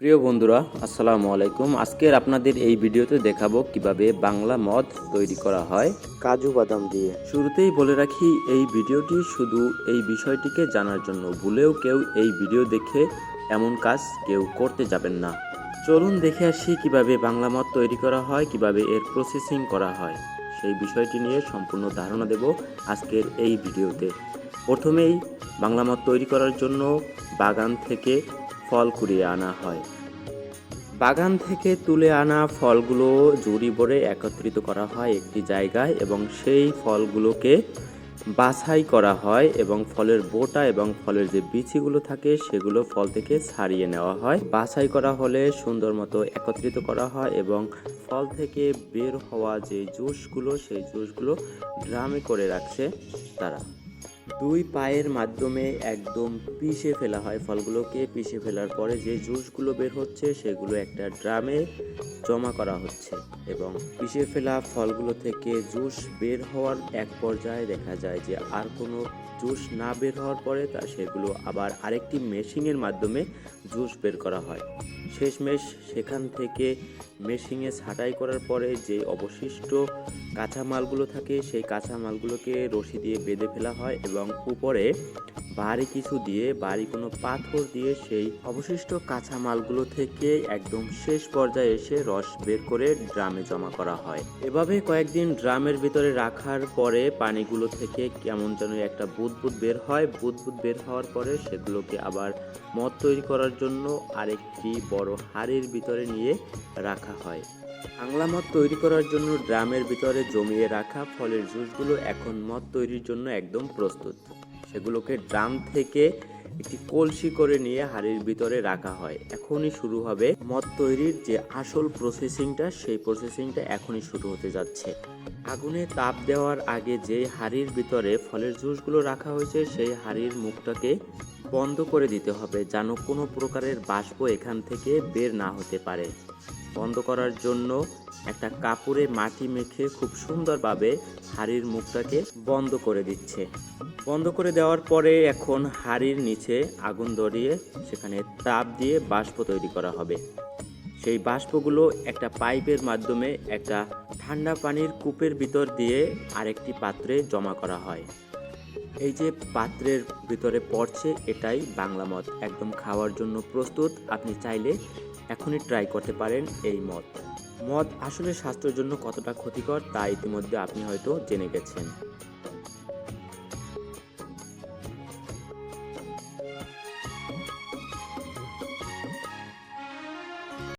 প্রিয় বন্ধুরা আসসালামু আলাইকুম। আজকের আপনাদের এই ভিডিওতে দেখাবো কীভাবে বাংলা মদ তৈরি করা হয়। কাজু বাদাম দিয়ে। শুরুতেই বলে রাখি এই ভিডিওটি শুধু এই বিষয়টিকে জানার জন্য। ভুলেও কেউ এই ভিডিও দেখে এমন কাজ কেউ করতে যাবেন না। চলুন দেখে আসি কীভাবে বাংলা মদ তৈরি করা হয় কীভাবে এর প্রসেসিং করা হয়। সেই বিষয়টি নিয়ে সম্পূর্ণ ধারণা দেব আজকের এই ভিডিওতে। প্রথমেই বাংলা মদ তৈরি করার জন্য বাগান থেকে ফল কুড়িয়ে আনা হয়। বাগান থেকে তুলে আনা ফলগুলো জুড়ি ভরে একত্রিত করা হয় একটি জায়গায় এবং সেই ফলগুলোকে বাছাই করা হয় এবং ফলের বোটা এবং ফলের যে বিচিগুলো থাকে সেগুলো ফল থেকে ছাড়িয়ে নেওয়া হয়। বাছাই করা হলে সুন্দর মতো একত্রিত করা হয় এবং ফল থেকে বের হওয়া যে জুসগুলো, সেই জুসগুলো ড্রামে করে রাখছে তারা। দুই পায়ের মাধ্যমে একদম পিষে ফেলা হয় ফলগুলোকে। পিষে ফেলার পরে যে জুসগুলো বের হচ্ছে, সেগুলো একটা ড্রামে জমা করা হচ্ছে এবং পিষে ফেলা ফলগুলো থেকে জুস বের হওয়ার এক পর্যায়ে দেখা যায় যে আর কোনো জুস না বের হওয়ার পরে তা সেগুলো আবার আরেকটি মেশিনের মাধ্যমে জুস বের করা হয়। শেষমেশ সেখান থেকে মেশিনে ছাঁটাই করার পরে যে অবশিষ্ট কাঁচামালগুলো থাকে, সেই কাঁচামালগুলোকে রশি দিয়ে বেঁধে ফেলা হয় এবং উপরে ভারী কিছু দিয়ে, বাড়ি কোনো পাথর দিয়ে সেই অবশিষ্ট কাঁচামালগুলো থেকে একদম শেষ পর্যায়ে এসে রস বের করে ড্রামে জমা করা হয়। এভাবে কয়েকদিন ড্রামের ভিতরে রাখার পরে পানিগুলো থেকে কেমন যেন একটা বুদবুদ বের হয়। বুদবুদ বের হওয়ার পরে সেগুলোকে আবার মদ তৈরি করার জন্য আরেকটি বড় হাড়ির ভিতরে নিয়ে রাখা হয়। বাংলা মদ তৈরি করার জন্য ড্রামের ভিতরে জমিয়ে রাখা ফলের জুসগুলো এখন মদ তৈরির জন্য একদম প্রস্তুত। সেগুলোকে ড্রাম থেকে একটি কলসি করে নিয়ে হাড়ির ভিতরে রাখা হয়। এখনই শুরু হবে মদ তৈরির যে আসল প্রসেসিংটা, সেই প্রসেসিংটা এখনই শুরু হতে যাচ্ছে। আগুনে তাপ দেওয়ার আগে যে হাড়ির ভিতরে ফলের জুসগুলো রাখা হয়েছে, সেই হাড়ির মুখটাকে বন্ধ করে দিতে হবে যেন কোনো প্রকারের বাষ্প এখান থেকে বের না হতে পারে। বন্ধ করার জন্য একটা কাপড়ে মাটি মেখে খুব সুন্দরভাবে হাড়ির মুখটাকে বন্ধ করে দিচ্ছে। বন্ধ করে দেওয়ার পরে এখন হাড়ির নিচে আগুন ধরিয়ে সেখানে তাপ দিয়ে বাষ্প তৈরি করা হবে। সেই বাষ্পগুলো একটা পাইপের মাধ্যমে একটা ঠান্ডা পানির কূপের ভিতর দিয়ে আরেকটি পাত্রে জমা করা হয়। এই যে পাত্রের ভিতরে পড়ছে এটাই বাংলা মদ। একদম খাওয়ার জন্য প্রস্তুত। আপনি চাইলে এখনই ট্রাই করতে পারেন এই মদ। মদ আসলে স্বাস্থ্যের জন্য কতটা ক্ষতিকর তা ইতিমধ্যে আপনি হয়তো জেনে গেছেন।